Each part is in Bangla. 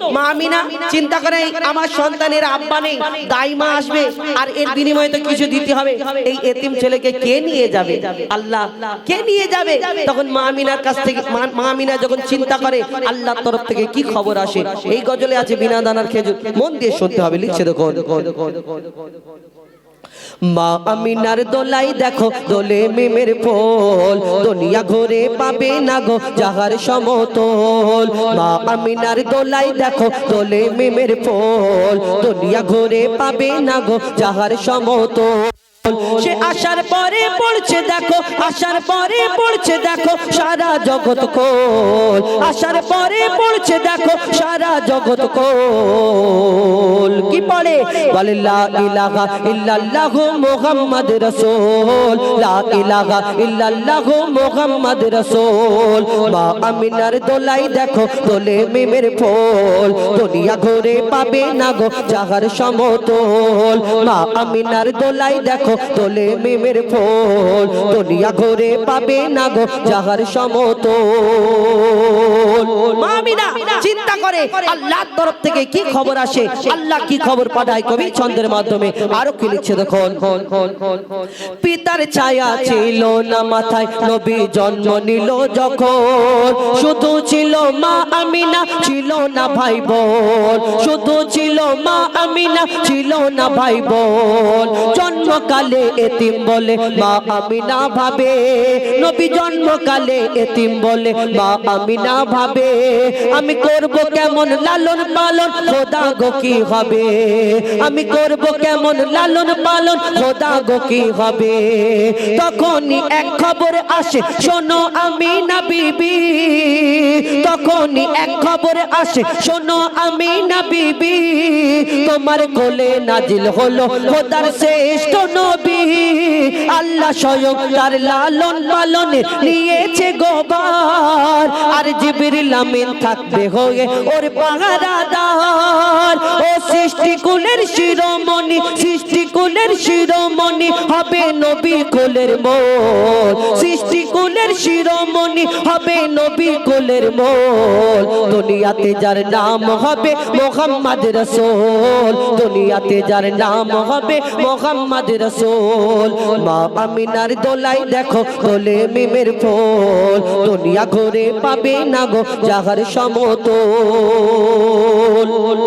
মা আমিনা চিন্তা করে আমার সন্তানের আব্বা নেই, দাইমা আসবে, আর এর বিনিময়ে তো কিছু দিতে হবে। এই এতিম ছেলেকে কে নিয়ে যাবে? আল্লাহ কে নিয়ে যাবে? তখন মা আমিনার কাছ থেকে মা- মিনা যখন চিন্তা করে, আল্লাহর তরফ থেকে কি খবর আসে? এই গজলে আছে বিনা দানার খেজুর। মন দিয়ে শুনতে হবে, লিখছে দেখো মা আমিনার দোলাই দেখো, দোলে মিমের পোল দুনিয়া ঘরে পাবে না গো যাহার সমতল। মা আমিনার দোলাই দেখো, দোলে মিমের পোল দুনিয়া ঘরে পাবে না গো যাহার সমতল। সে আসার পরে পড়ছে, দেখো আসার পরে পড়ছে, দেখো, সারা জগৎ কোল। আসার পরে পড়ছে, দেখো, সারা জগৎ কোল। কি পড়ে? বলে, লা ইলাহা ইল্লাল্লাহ মুহাম্মদ রাসূল। লা ইলাহা ইল্লাল্লাহ মুহাম্মদ রাসূল। মা আমিনার দোলাই দেখো তোলে মিমের ফল। দুনিয়া ঘুরে পাবে না গো, যাহার সমতল। মা আমিনার দোলাই দেখো দোলে মিমের ফল দুনিয়া ঘুরে পাবে না গো যাহার সমতল। মা আমিনা, চিন্তা করে, আল্লাহর তরফ থেকে কি খবর আসে? আল্লাহ কি খবর পাঠায় কবি ছন্দের মাধ্যমে? আরও কি লিখছে দেখুন। পিতার ছায়া ছিল না মাথায়, নবী জন্ম নিল যখন। শুধু ছিল মা আমিনা, ছিল না ভাই বোন। শুধু ছিল মা আমিনা ছিল না ভাই বোন জন্মকালে এতিম বলে মা আমিনা ভাবে। নবী জন্মকালে এতিম বলে মা আমিনা ভাবে। আমি করব কেমন লালন পালন, খোদা গো কি হবে? আমি করব কেমন লালন পালন, খোদা গো কি হবে? তখনই এক খবর আসে, শোনো আমি না বিবি। তখনই এক খবর আসে, শোনো আমি না বিবি। তোমার কোলে নাজিল হলো খোদার শ্রেষ্ঠ নবী। আল্লাহ স্বয়ং তার লালন পালনে নিয়েছে গোবার। আর জিবরিল আমিন থাকবে হয়ে ওর পাহারাদার। ও সৃষ্টি কুলের শিরোমণি, সৃষ্টি কুলের শিরোমণি হবে নবী কুলের মোল। সৃষ্টি কুলের শিরোমণি হবে নবী কুলের মোল। দুনিয়াতে যার নাম হবে মোহাম্মদ রসুল। দুনিয়াতে যার নাম হবে মোহাম্মদ রসুল। মা আমিনার দোলাই দেখো, দোলে মিমের ফল। দুনিয়া ঘুরে পাবে না গো যাহার সমতল।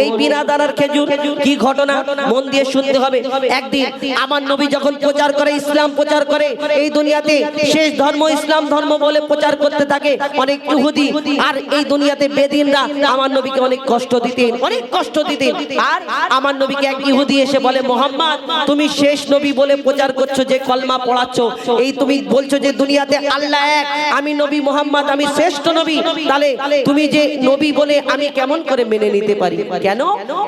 এই বিনা দানার খেজুর, কি ঘটনা? মন দিয়ে শুনতে হবে। একদিন আমার নবী যখন প্রচার করে, ইসলাম প্রচার করে, এই দুনিয়াতে শেষ ধর্ম ইসলাম ধর্ম বলে প্রচার করতে থাকে অনেক ইহুদি। আর এই দুনিয়াতে বেদিনরা আমার নবীকে অনেক কষ্ট দিতেন, অনেক কষ্ট দিতেন। আর আমার নবীকে এক ইহুদি এসে বলে, মোহাম্মদ, তুমি শেষ নবী বলে প্রচার করছ, যে কলমা পড়াচ্ছ। এই তুমি বলছো যে দুনিয়াতে আল্লাহ এক, আমি নবী মোহাম্মদ, আমি শ্রেষ্ঠ নবী। তাহলে তুমি যে নবী বলে আমি কেমন করে মেনে নিতে পারি? কেন?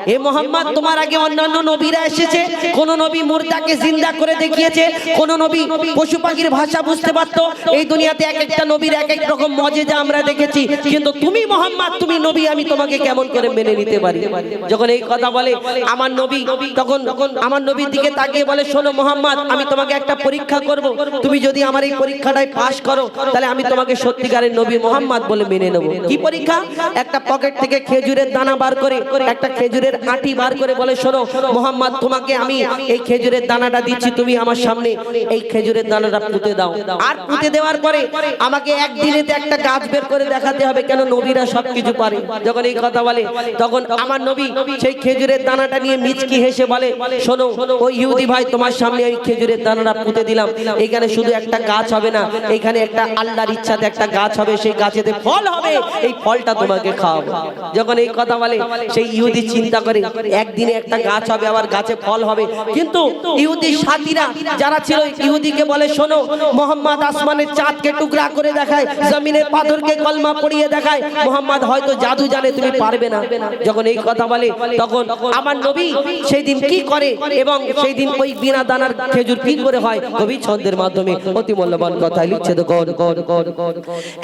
এ মোহাম্মদ, তোমার আগে অন্যান্য নবীরা এসেছে। কোন নবী মুর্দাকে জিন্দা করে দেখিয়েছে। কোন নবী পশু পাখির ভাষা বুঝতে পারতো। এই দুনিয়াতে এক একটা নবীর এক এক রকম মজেজা আমরা দেখেছি। কিন্তু তুমি, মোহাম্মদ, তুমি নবী, আমি তোমাকে কেমন করে মেনে নিতে পারি? যখন এই কথা বলে আমার নবী তখন আমার নবীর দিকে তাকিয়ে বলে, শোনো মোহাম্মদ, আমি তোমাকে একটা পরীক্ষা করব। তুমি যদি আমার এই পরীক্ষাটায় পাশ করো, তাহলে আমি তোমাকে সত্যিকারের নবী মোহাম্মদ বলে মেনে নেব। কি পরীক্ষা? একটা পকেট থেকে খেজুরের দানা বার করে, একটা খেজুরের আটি বার করে বলে, শোনো মোহাম্মদ, তোমাকে আমি এই খেজুরের দানাটা দিচ্ছি, তুমি আমার সামনে এই খেজুরের দানাটা পুঁতে দাও। আর পুঁতে দেওয়ার পরে আমাকে একদিনেতে একটা গাছ বের করে দেখাতে হবে কেন নবীরা সবকিছু পারে। যখন এই কথা বলে, তখন আমার নবী সেই খেজুরের দানাটা নিয়ে মিচকি হেসে বলে, শোনো ও ইহুদি ভাই তোমার সামনে আমি খেজুরের দানাটা পুঁতে দিলাম। এখানে শুধু একটা গাছ হবে না, এখানে একটা আল্লাহর ইচ্ছাতে একটা গাছ হবে, সেই গাছেতে ফল হবে, এই ফলটা তোমাকে খাওয়াবো। যখন এই কথা বলে, সেই ইহুদি চিন্তা করে, একদিনে একটা গাছ হবে, আবার গাছে ফল হবে। কিন্তু ইহুদি সাথীরা যারা ছিল, ইহুদিকে বলে, শোনো, মোহাম্মদ আসমানের চাঁদকে টুকরা করে দেখায় জমিনের পাথরকে কলমা পড়িয়ে দেখায়। মোহাম্মদ হয়তো জাদু জানে, তুমি পারবে না। যখন এই কথা বলে, তখন আমার নবী সেই দিন কি করে এবং সেই দিন ওই বিনা দানার খেজুর কি করে হয়? কবি ছন্দের মাধ্যমে অতি মূল্যবান কথা লিখছে তো কর কর কর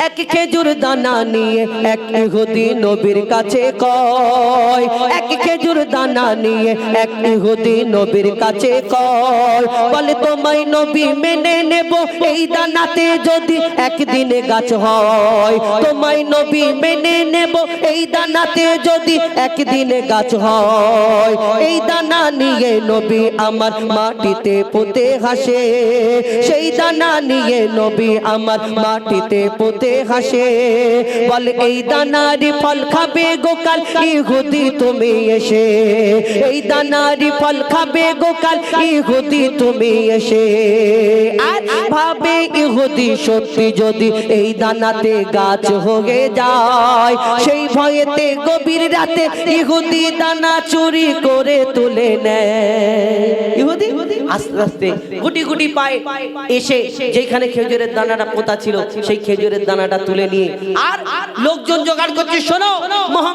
এক খেজুর দানা নিয়ে এক ইহুদি নবীর কাছে কয়। এক খেজুর দানা নিয়ে এক ইহুদি নবীর কাছে কয়। বলে, তোমায় নবী মেনে নেব, এই দানাতে যদি একদিনে গাছ হয়, তোমায় নবী মেনে নেব, এই দানাতে যদি একদিনে গাছ হয়। এই দানা নিয়ে নবী আমার মাটিতে পুঁতে হাসে। সেই দানা নিয়ে নবী আমার মাটিতে পুঁতে হাসে। বলে, এই দানারি ফল খাবে গোকাল, ইহুদি তুমি এসে। এই দানারি ফল খাবে গোকাল, ইহুদি তুমি এসে। আর ভাবে ইহুদি সত্যি যদি এই দানাতে গাছ হয়ে যায়, সেই ভয়েতে গভীর রাতে ইহুদি দানা চুরি করে তুলে নেয়। আস্তে আস্তে গুটি গুটি পায়ে এসে যেখানে খেজুরের দানাটা পোতা ছিল, সেই খেজুরের দানাটা তুলে নিয়ে আর লোকজন জোগাড় করছে, শোনো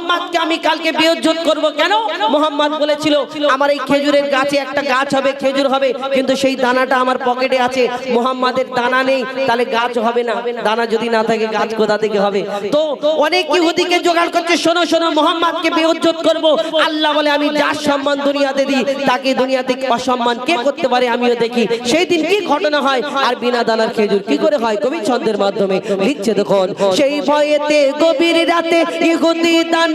মোহাম্মদকে আমি কালকে বিয়োজ্জত করব কেন? মোহাম্মদ বলেছিল, আমার এই খেজুরের গাছে একটা গাছ হবে, খেজুর হবে, কিন্তু সেই দানাটা আমার পকেটে আছে। মোহাম্মদের দানা নেই, তাহলে গাছ হবে না। দানা যদি না থাকে, গাছ কোথা থেকে হবে? তো অনেক ইহুদিকে জোগাড় করছে, শোনো শোনো, মোহাম্মদকে বেউজ্জত করব। আল্লাহ বলে, আমি যার সম্মান দুনিয়াতে দিই, তাকে দুনিয়াতে অসম্মান কে করতে পারে আমিও দেখি। সেই দিন কি ঘটনা হয়? আর বিনা দানার খেজুর কি করে হয়? কবি ছন্দের মাধ্যমে লিখছে দেখুন, সেই ভয়েতে গভীর রাতে ইহুদি দানা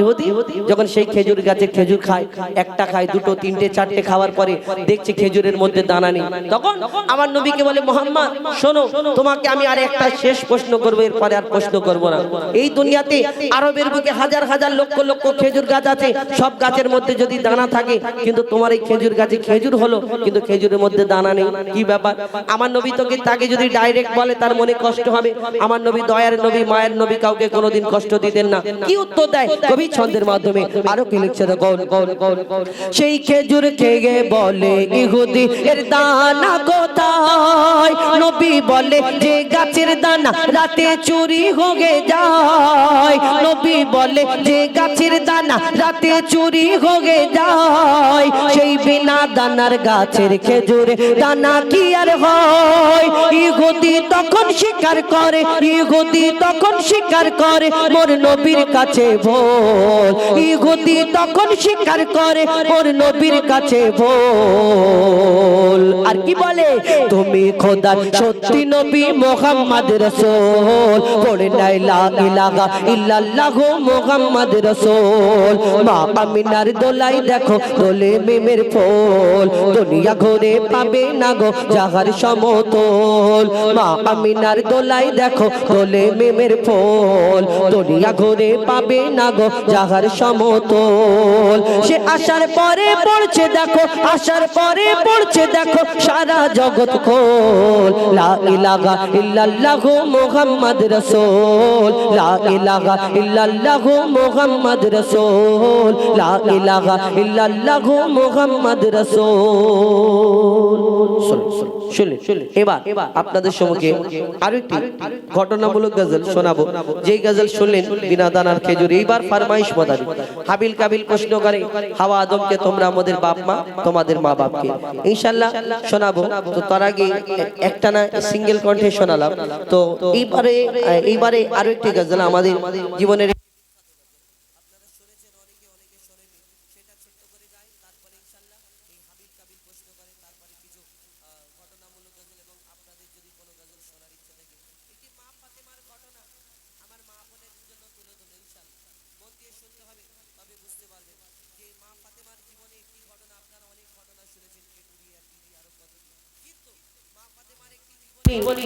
ইহুদি, যখন সেই খেজুর গাছে খেজুর খায়, একটা খায়, দুটো, তিনটে, চারটে খাওয়ার পরে দেখছে খেজুরের মধ্যে দানা নেই। তখন আমার নবীকে বলে, মোহাম্মদ, শোনো, তোমাকে আমি আর একটা শেষ প্রশ্ন করব, এরপরে আর প্রশ্ন করব না। এই দুনিয়াতে আরবের বুকে হাজার হাজার লক্ষ লক্ষ খেজুর গাছ আছে। সব গাছের মধ্যে যদি দানা থাকে, কিন্তু তোমার এই খেজুর গাছে খেজুর হলো, কিন্তু খেজুরের মধ্যে দানা নেই। কি ব্যাপার? আমার নবী তোকে তাকে যদি ডাইরেক্ট বলে, তার মনে কষ্ট হবে? আমার নবী দয়ার নবী, মায়ের নবী কাউকে কোনোদিন কষ্ট দিতেন না। কি উত্তর দেয়? ছন্দের মাধ্যমে আরও কি লিখছে। সেই খেজুর খেয়ে বলে, ইহুদি, এর দানা কোথায়? নবী বলে, যে গাছের দানা রাতে চুরি হয়ে যায়। নবী বলে, যে গাছের দানা রাতে চুরি হয়ে যায়। সেই বিনা দানার গাছের খেজুর দানা কি আর হয়? ইহুদি তখন স্বীকার করে, ইহুদি তখন স্বীকার করে, মোর নবীর কাছে ভোল ইহুদি তখন স্বীকার করে মোর নবীর কাছে ভোল। আর কি বলে? তুমি খোদার সত্যি নবী মোহাম্মদ রসুল। পড়ে নাই লা ইলাহা ইল্লাল্লাহ মোহাম্মদ রসুল। মা আমিনার দোলাই দেখো, দোলে মেমের ফোল। দুনিয়া ঘুরে পাবে না গো জাহার সমতল। মা আমিনার দোলাই দেখো, দোলে মেমের ফোল। দুনিয়া ঘুরে পাবে না গো জাহার সমতল। সে আসার পরে পড়ছে, দেখো আসার পরে পড়ছে, দেখো, সারা জগৎ খোল। লা ইলাহা ইল্লাল্লাহু মুহাম্মদ রাসূল। লা ইলাহা ইল্লাল্লাহু মুহাম্মদ রাসূল। লা ইলাহা ইল্লাল্লাহু মুহাম্মদ রাসূল। শুনলে শুনলে এবার আপনাদের আরও একটি ঘটনামূলক গজল শোনাবো। গজল শুনলেন বিনা দানার খেজুর, এইবার ফরমাইশ হাবিল কাবিল প্রশ্ন করে, হাওয়া আদমকে তোমরা আমাদের বাপ মা, তোমাদের মা বাপকে। ইনশাল্লাহ শোনাবো। তো তার আগে একটা না সিঙ্গেল কণ্ঠে শোনালাম। তো এইবারে এইবারে আরও একটি গজল আমাদের জীবনের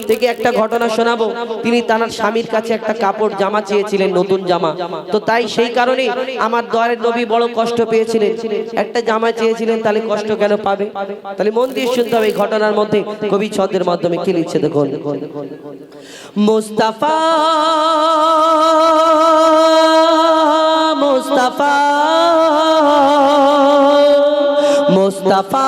থেকে একটা ঘটনা শোনাবো। তিনি তার স্বামীর কাছে একটা কাপড় জামা চেয়েছিলেন, নতুন জামা। তো তাই সেই কারণে আমার দয়ারের নবী বড় কষ্ট পেয়েছিলেন। একটা জামা চেয়েছিলেন, তাহলে কষ্ট কেন পাবে? তাহলে মন দিয়ে শুনতে হবে এই ঘটনার মধ্যে কবি ছদের মাধ্যমে কি লিখছে দেখুন। মুস্তাফা মুস্তাফা, মোস্তাফা।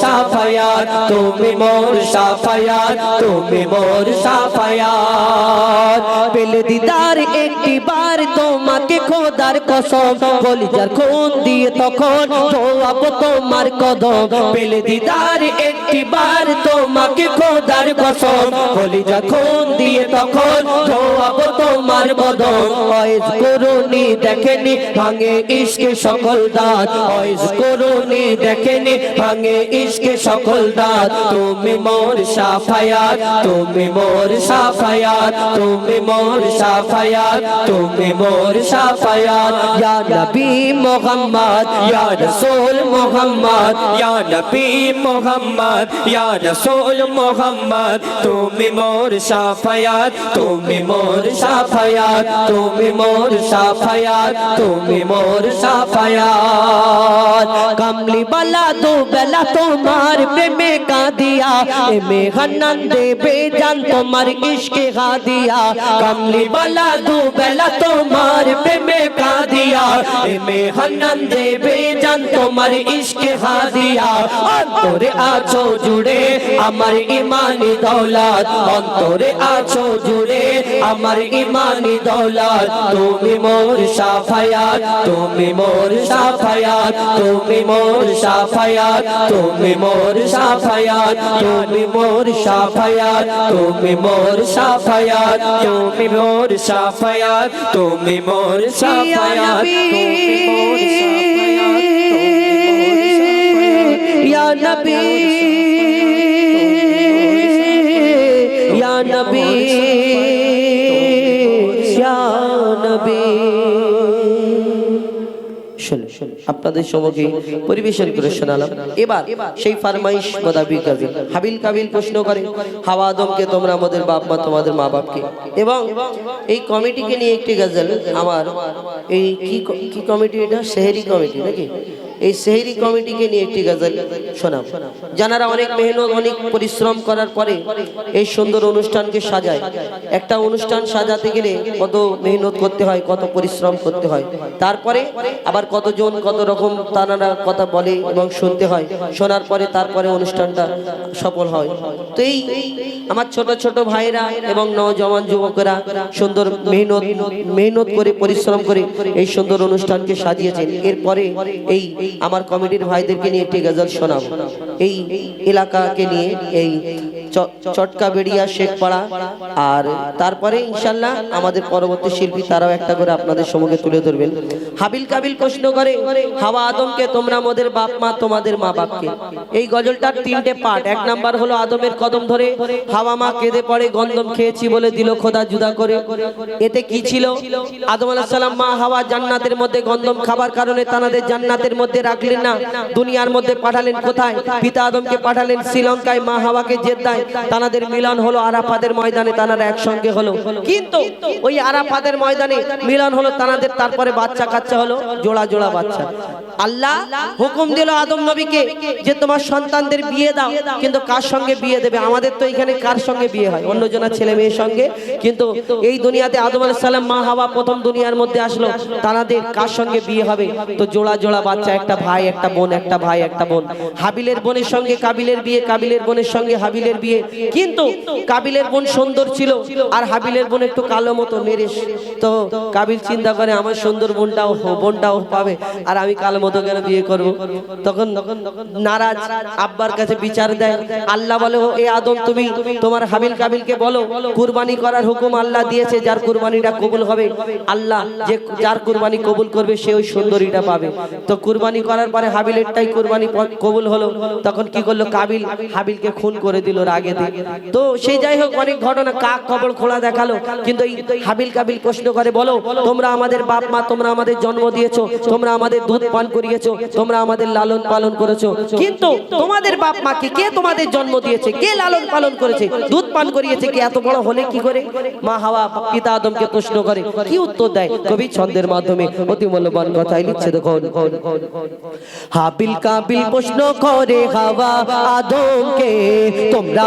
শাফায়াত তুমি মোর শাফায়াত তুমি মোর শাফায়াত পেলে দিদার একটি বার তোমাকে খোদার কসম কলিজার খুন দিয়ে তখন ধোয়াব তোমার কদম। পেলে দিদার, একটি বার তোমাকে খোদার কসম কলিজার খুন দিয়ে তখন ধোয়াব তোমার কদম। অয়েজ করুনি, দেখেনি, ভাঙে ইশকে সকল দাঁত। অয়েজ করুনি, দেখেনি, ভাঙে ইশকে সকল দাঁত। তুমি মোর সাফায়াত, তুমি মোর সাফায়াত, তুমি মোর সাফায়াত, তুমি মোর फयान या नबी मोहम्मद, या रसूल मोहम्मद, या नबी मोहम्मद, या रसूल मोहम्मद, तुम मोर शाफयात, तुम मोर शाफयात, तुम मोर शाफयात, तुम मोर शाफयात। कमली बला, दो बेला तुम्हार में का दिया मे हनंद बेजान, तुम्हार इश्क का दिया कमली बला, दो बेला तुम्हार पे কাঁদিয়া এমে হান্নান দেবে জান তোমার ইশকে হাদিয়া অন্তরে আছো জুড়ে আমার ইমানি দৌলত অন্তরে আছো জুড়ে আমার ইমানি দৌলত তুমি মোর সাফায়াত তুমি মোর সাফায়াত তুমি মোর সাফায়াত তুমি মোর সাফায়াত তুমি মোর সাফায়াত তুমি মোর সাফায়াত তুমি মোর সাফায়াত তুমি মোর সাফায়াত তুমি মোর ইয়া নবী ইয়া নবী ইয়া নবী আপনাদের সমকে পরিবেশন করে শোনালাম। এবার সেই ফারমাইশ মোতাবিক হাবিল কাবিল প্রশ্ন করে হাওয়া আদমকে তোমরা আমাদের বাপ মা তোমাদের মা বাপকে? এবং এই কমিটিকে নিয়ে একটি গজল, আমার এই কি কমিটি এটা? শেহরি কমিটি, নাকি? এই সেহেরি কমিটিকে নিয়ে একটি গজল শোনাব যারা অনেক মেহনত, অনেক পরিশ্রম করার পরে এই সুন্দর অনুষ্ঠানকে সাজায়। একটা অনুষ্ঠান সাজাতে গেলে কত মেহনত করতে হয়, কত পরিশ্রম করতে হয়। তারপরে আবার কতজন, কত রকম তানারা কথা বলে এবং শুনতে হয়। শোনার পরে তারপরে অনুষ্ঠানটা সফল হয়। তো এই আমার ছোট ছোট ভাইরা এবং নজওয়ান যুবকেরা সুন্দর মেহনত মেহনত করে, পরিশ্রম করে এই সুন্দর অনুষ্ঠানকে সাজিয়েছেন। এরপরে এই আমার কমিটির ভাইদেরকে নিয়ে একটি গজল শোনাবো। এই এলাকাকে নিয়ে এই চটকা বেড়িয়া শেখপাড়া আর তারপরে ইনশাল্লাহ আমাদের পরবর্তী শিল্পী তারাও একটা করে আপনাদের সম্মুখে তুলে ধরবেন। হাবিল কাবিল প্রশ্ন করে, হাওয়া আদমকে তোমরা মোদের বাপ মা, তোমাদের মা বাপকে। এই গজলটার তিনটে পার্ট। এক নাম্বার হলো আদমের কদম ধরে, হাওয়া মা কেঁদে পড়ে গন্ধম খেয়েছি বলে দিল খোদা জুদা করে। এতে কি ছিল? আদম সালাম মা হাওয়া জান্নাতের মধ্যে গন্ধম খাবার কারণে তানাদের জান্নাতের মধ্যে রাখলেন না। দুনিয়ার মধ্যে পাঠালেন কোথায়? পিতা আদমকে পাঠালেন শ্রীলঙ্কায়, মা হাওয়াকে জেদ্দায়। তানাদের মিলন হলো আরাফাতের ময়দানে, তানারা একসঙ্গে হলো। কিন্তু ওই আরাফাতের ময়দানে মিলন হলো তানাদের, তারপরে বাচ্চা কাচ্চা হলো, জোড়া জোড়া বাচ্চা। আল্লাহ হুকুম দিল আদম নবীকে যে তোমার সন্তানদের বিয়ে দাও, কিন্তু কার সঙ্গে বিয়ে দেবে? আমাদের তো এখানে কার সঙ্গে বিয়ে হয়? অন্য জনের ছেলে মেয়ের সঙ্গে। কিন্তু এই দুনিয়াতে আদম আলাইহিস সালাম মা হাওয়া প্রথম দুনিয়ার মধ্যে আসলো। তানাদের কার সঙ্গে বিয়ে হবে? তো জোড়া জোড়া বাচ্চা, একটা ভাই, একটা বোন, একটা ভাই, একটা বোন। হাবিলের বোনের সঙ্গে, কাবিলের বিয়ে, কাবিলের বোনের সঙ্গে, হাবিলের বিয়ে। বিয়ে কিন্তু কাবিলের বোন সুন্দর ছিল আর হাবিলের বোন একটু কালো মতো নেরেস তো কাবিল চিন্তা করে, আমার সুন্দর বোনটাও বোনটাও পাবে। আর আমি কালো মতো কেন বিয়ে করব? তখন নারাজ আব্বার কাছে বিচার দেয়। আল্লাহ বলে এ আদম, তুমি তোমার হাবিল কাবিলকে বলো, কুরবানি করার হুকুম আল্লাহ দিয়েছে, যার কুরবানিটা কবুল হবে। আল্লাহ যে যার কুরবানি কবুল করবে, সে ওই সুন্দরীটা পাবে। তো কুরবানি করার পরে হাবিলেরটাই কুরবানি কবুল হলো। তখন কি করল কাবিল? হাবিলকে খুন করে দিল রাগে। দিয়ে তো সেই যাই হোক, অনেক ঘটনা কাক কবল খোলা দেখাল। কিন্তু এই হাবিল কাবিল প্রশ্ন করে, বলো, তোমরা আমাদের বাপ মা, তোমরা আমাদের জন্ম দিয়েছ, তোমরা আমাদের দুধ পান করিয়েছো, তোমরা আমাদের লালন পালন করেছ। কিন্তু তোমাদের বাপ মাকে কে তোমাদের জন্ম দিয়েছে, কে লালন পালন করেছে, দুধ পান করিয়েছে, কে এত বড় হলে কি করে? মা হাওয়া পিতা আদমকে প্রশ্ন করে, কি উত্তর দেয়? কবি ছন্দের মাধ্যমে অতি মূল্যবান কথাই লিখছে দেখুন। হাবিল কাবিল প্রশ্ন করে, হাওয়া আদমকে তোমরা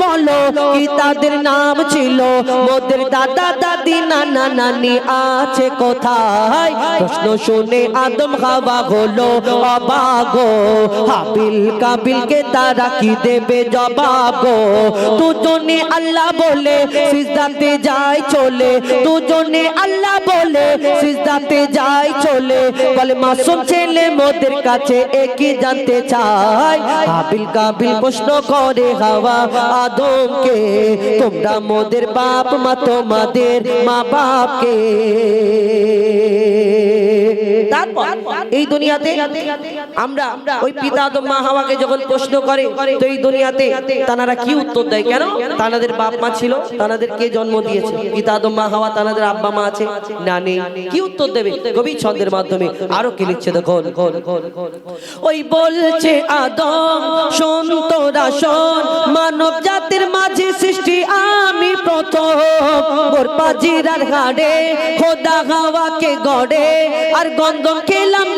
বলো কি তাদের নাম ছিল? মোদের দাদা, দাদি, নানা, নানি আছে কোথায়? প্রশ্ন শুনে আদম হাওয়া হলো অবাগো হাবিল কাবিলকে তারা কি দেবে জবাব? দুজনে আল্লাহ বলে, সিজদাতে যায় চলে। দুজনে আল্লাহ বলে সিজদাতে যাই চলে। বলে মাসুম ছেলে, মোদের কাছে একই জানতে চাই। হাবিল কাবিল প্রশ্ন করে, হাওয়া আদমকে, তোমরা মোদের বাপ, মা তোমাদের মা বাপকে এই দুনিয়াতে আমরা ওই পিতা মা হাওয়াকে যখন প্রশ্ন করে, তো এই দুনিয়াতে তানারা কি উত্তর দেয় কেন? তানাদের বাপ মা ছিল, তানাদের কে জন্ম দিয়েছে? পিতা মা হাওয়া, তানাদের আব্বা মা আছে? না নেই। কি উত্তর দেবে? কবি ছন্দের মাধ্যমে আরও কি লিখছে দেখুন। ওই বলছে আদম, শোন তোরা, শোন, মানব জাতির মাঝে সৃষ্টি আমি প্রথম। গোর পাজিরার হাড়ে খোদা হাওয়াকে গড়ে, আর গন্ধ খেলাম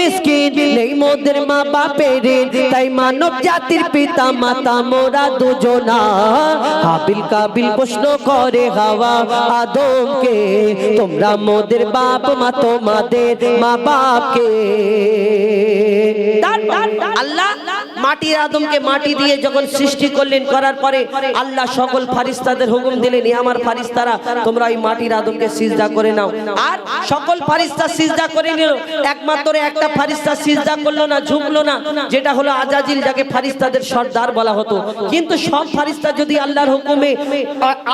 মিসকিন মোদের মা বাপের তাই মানব জাতির পিতা মাতা মোরা দুজনা। হাবিল কাবিল প্রশ্ন করে হাওয়া আদমকে, তোমরা মোদের বাপ মা তোমাদের মা বাপকে আল্লাহ মাটির আদমকে মাটি দিয়ে যখন সৃষ্টি করলেন, করার পরে আল্লাহ সকল ফারিস্তাদের হুকুম দিলেন, "এ আমার ফারিস্তারা, তোমরা ওই মাটির আদমকে সিজদা করে নাও। আর সকল ফারিস্তা সিজদা করে নিল, একমাত্র একটা ফারিস্তা সিজদা করল না, ঝুঁকলো না, যেটা হলো আজাজিল যাকে ফারিস্তাদের সর্দার বলা হতো। কিন্তু সব ফারিস্তা যদি আল্লাহর হুকুমে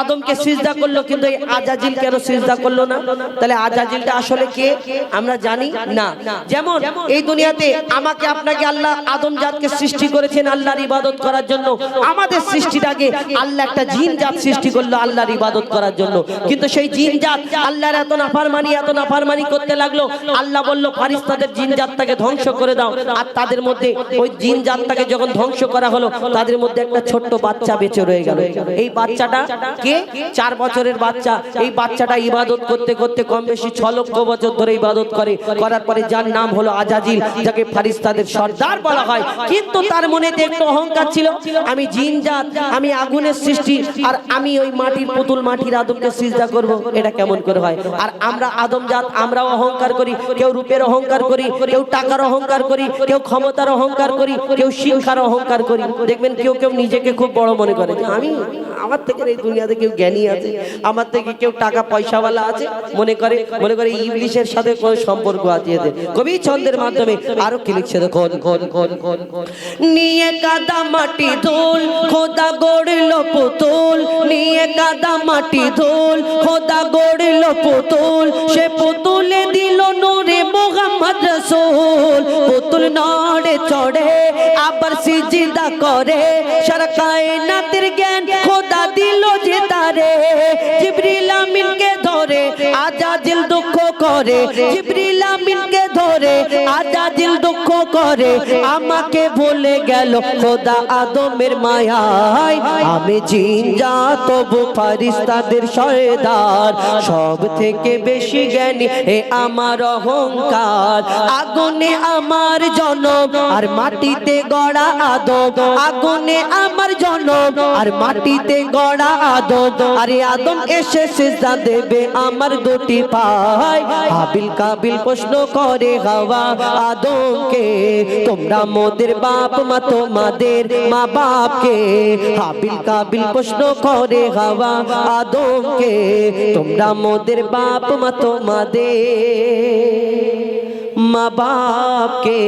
আদমকে সিজদা করল, কিন্তু এই আজাজিল কেন সিজদা করল না? তাহলে আজাজিলটা আসলে কে? আমরা জানি না। যেমন, এই দুনিয়াতে আমাকে, আপনাকে আল্লাহ আদম জাতকে সৃষ্টি করেছেন আল্লাহর ইবাদত করার জন্য। আমাদের সৃষ্টিটাকে আল্লাহ একটা জিন জাত সৃষ্টি করল আল্লাহর ইবাদত করার জন্য। কিন্তু সেই জিন জাত আল্লাহর এত নাফারমানি এত নাফারমানি করতে লাগল। আল্লাহ বলল, ফারিস্তাদের জিন জাতটাকে ধ্বংস করে দাও। আর তাদের মধ্যে ওই জিন জাতটাকে যখন ধ্বংস করা হলো, তাদের মধ্যে একটা ছোট্ট বাচ্চা বেঁচে রয়ে গেল। এই বাচ্চাটা কে? চার বছরের বাচ্চা। এই বাচ্চাটা ইবাদত করতে করতে কম বেশি ছ লক্ষ বছর ধরে ইবাদত করে। করার পরে যার নাম হলো আজাজিল, যাকে ফারিস্তাদের সর্দার বলা হয়। কিন্তু তার মনে একটু অহংকার ছিল। আমি জিন জাত, আমি আগুনের সৃষ্টি, আর আমি ওই মাটির পুতুল মাটির আদমকে সিজদা করব। এটা কেমন করে হয়? আর আমরা আদম জাত, আমরাও অহংকার করি, কেউ রূপের অহংকার করি কেউ টাকার অহংকার করি, কেউ ক্ষমতার অহংকার করি, কেউ শিক্ষার অহংকার করি। দেখবেন কেউ কেউ নিজেকে খুব বড় মনে করে আমি আমার থেকে এই দুনিয়াতে কেউ জ্ঞানী আছে, আমার থেকে কেউ টাকা পয়সাওয়ালা আছে। মনে করে মনে করে ইংলিশের সাথে কোনো সম্পর্ক আছে এদের। কবি ছন্দের মাধ্যমে আরও কি লিখছে দেখুন। কোন কোন কোন কোন নিয়ে কাদা মাটি ধুল, খোদা গড়ল পুতুল। নিয়ে কাদা মাটি ধুল, খোদা গড়ল পুতুল। সে পুতুলে দিল নূরে মোহাম্মদ রসুল। রসুল পুতুল নড়ে চড়ে, আবার সি জিন্দা করে। সরকায় নাতের জ্ঞান খোদা দিল যে তারে। জিবরিল আমিনকে ধরে আজা আজাজিল দুঃখ করে। জিবরিল আমিনকে ধরে আজাজিল দুঃখ করে, আমাকে ভুলে গেল, খোদা আদমের মায়ায় আমি জিন তবু ফারিস্তাদের শয়দার সব থেকে বেশি জ্ঞানী এ আমার অহংকার। আগুনে আমার জনম, আর মাটিতে গড়া আদম। আগুনে আমার জনম আর মাটিতে গড়া আদম। আরে আদম এসে সেজদা দেবে আমার দুটি পায়। হাবিল কাবিল প্রশ্ন করে হাওয়া আদমকে, তোমরা মোদের বাপ মা তোমাদের মা বাপকে হাবিল কাবিল প্রশ্ন করে হাওয়া আদমকে, তোমরা মোদের বাপ মা তোমাদের মা বাপকে